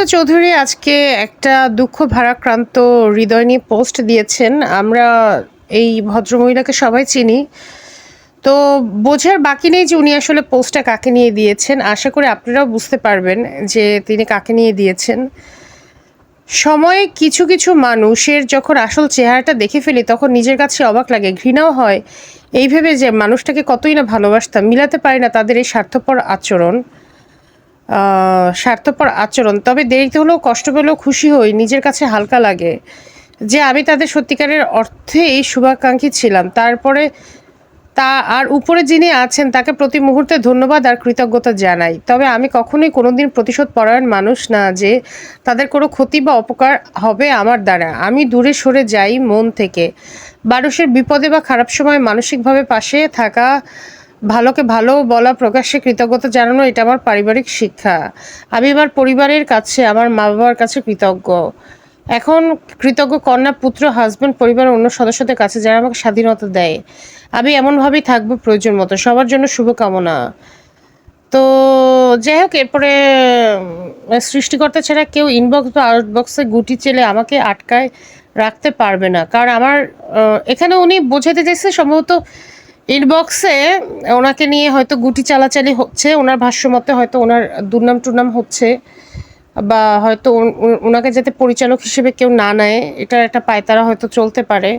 চয়নিকা চৌধুরী আজকে একটা দুঃখ ভারাক্রান্ত হৃদয় নিয়ে পোস্ট দিয়েছেন। আমরা এই ভদ্রমহিলাকে সবাই চিনি। তো বোঝার বাকি নেই যে উনি আসলে পোস্টটা কাকে নিয়ে দিয়েছেন। আশা করি আপনারাও বুঝতে পারবেন যে তিনি কাকে নিয়ে দিয়েছেন। সময়ে কিছু কিছু মানুষের যখন আসল চেহারাটা দেখে ফেলি, তখন নিজের কাছে অবাক লাগে, ঘৃণাও হয়। এই ভেবে যে মানুষটাকে কতই না ভালোবাসতাম, মিলাতে পারি না তাদের এই স্বার্থপর আচরণ। স্বার্থপর আচরণ। তবে দেরিতে হলেও, কষ্ট পেলেও খুশি হই, নিজের কাছে হালকা লাগে। যে আমি তাদের সত্যিকারের অর্থেই শুভাকাঙ্ক্ষী ছিলাম, তারপরে তা আর উপরে যিনি আছেন, তাকে প্রতি মুহূর্তে ধন্যবাদ আর কৃতজ্ঞতা জানাই। তবে আমি কখনোই কোনোদিন প্রতিশোধ পরায়ণ মানুষ না যে তাদের কোনো ক্ষতি বা অপকার হবে আমার দ্বারা। আমি দূরে সরে যাই মন থেকে। মানুষের বিপদে বা খারাপ সময় মানসিকভাবে পাশে থাকা ভালোকে ভালো বলা, প্রকাশ্যে কৃতজ্ঞতা জানানো, এটা আমার পারিবারিক শিক্ষা। আমি আমার পরিবারের কাছে, আমার মা বাবার কাছে কৃতজ্ঞ। এখন কৃতজ্ঞ কন্যা, পুত্র হাজব্যান্ড পরিবারের অন্য সদস্যদের কাছে যারা আমাকে স্বাধীনতা দেয়, আমি এমনভাবেই থাকব প্রয়োজন মতো। সবার জন্য শুভকামনা। তো যাই হোক, এরপরে সৃষ্টিকর্তা ছাড়া কেউ ইনবক্স বা আউটবক্সে গুটি চেলে আমাকে আটকায় রাখতে পারবে না। কারণ আমার এখানে উনি বোঝাতে চাইছে সম্ভবত ইনবক্সে ওনাকে নিয়ে হয়তো গুটি চালাচালি হচ্ছে, ওনার ভাষ্য মতে হয়তো ওনার দুর্নাম টুর্নাম হচ্ছে, বা হয়তো ওনাকে যাতে পরিচালক হিসেবে কেউ না নেয় এটা একটা পায়তারা হয়তো চলতে পারে।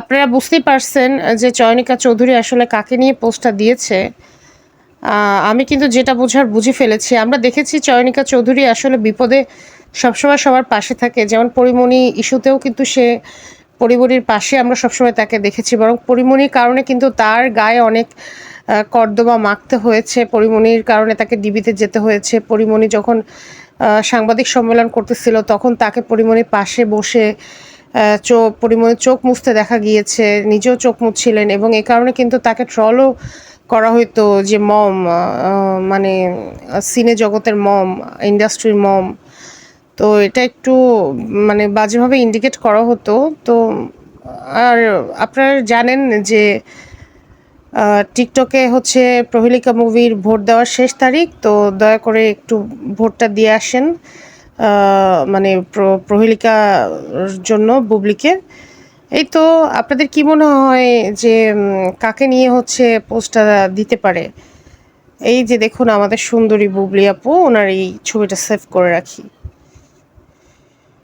আপনারা বুঝতেই পারছেন যে চয়নিকা চৌধুরী আসলে কাকে নিয়ে পোস্টটা দিয়েছে। আমি কিন্তু যেটা বোঝার বুঝে ফেলেছি। আমরা দেখেছি চয়নিকা চৌধুরী আসলে বিপদে সবসময় সবার পাশে থাকে। যেমন পরিমণি ইস্যুতেও কিন্তু সে পরিমণির পাশে আমরা সবসময় তাকে দেখেছি, বরং পরিমণির কারণে কিন্তু তার গায়ে অনেক কর্দমা মাখতে হয়েছে। পরিমণির কারণে তাকে ডিবিতে যেতে হয়েছে। পরিমণি যখন সাংবাদিক সম্মেলন করতেছিল, তখন তাকে পরিমণির পাশে বসে চোখ পরিমণির চোখ মুছতে দেখা গিয়েছে। নিজেও চোখ মুছছিলেন এবং এই কারণে কিন্তু তাকে ট্রলও করা হইতো যে মম মানে সিনে জগতের মম ইন্ডাস্ট্রির মম। তো এটা একটু মানে বাজেভাবে ইন্ডিকেট করা হতো। তো আর আপনারা জানেন যে টিকটকে হচ্ছে প্রহেলিকা মুভির ভোট দেওয়ার শেষ তারিখ, তো দয়া করে একটু ভোটটা দিয়ে আসেন মানে প্র- প্রহেলিকার জন্য বুবলিকে। এই তো আপনাদের কি মনে হয় যে কাকে নিয়ে হচ্ছে পোস্টটা দিতে পারে? এই যে দেখুন আমাদের সুন্দরী বুবলি আপু, ওনার এই ছবিটা সেভ করে রাখি।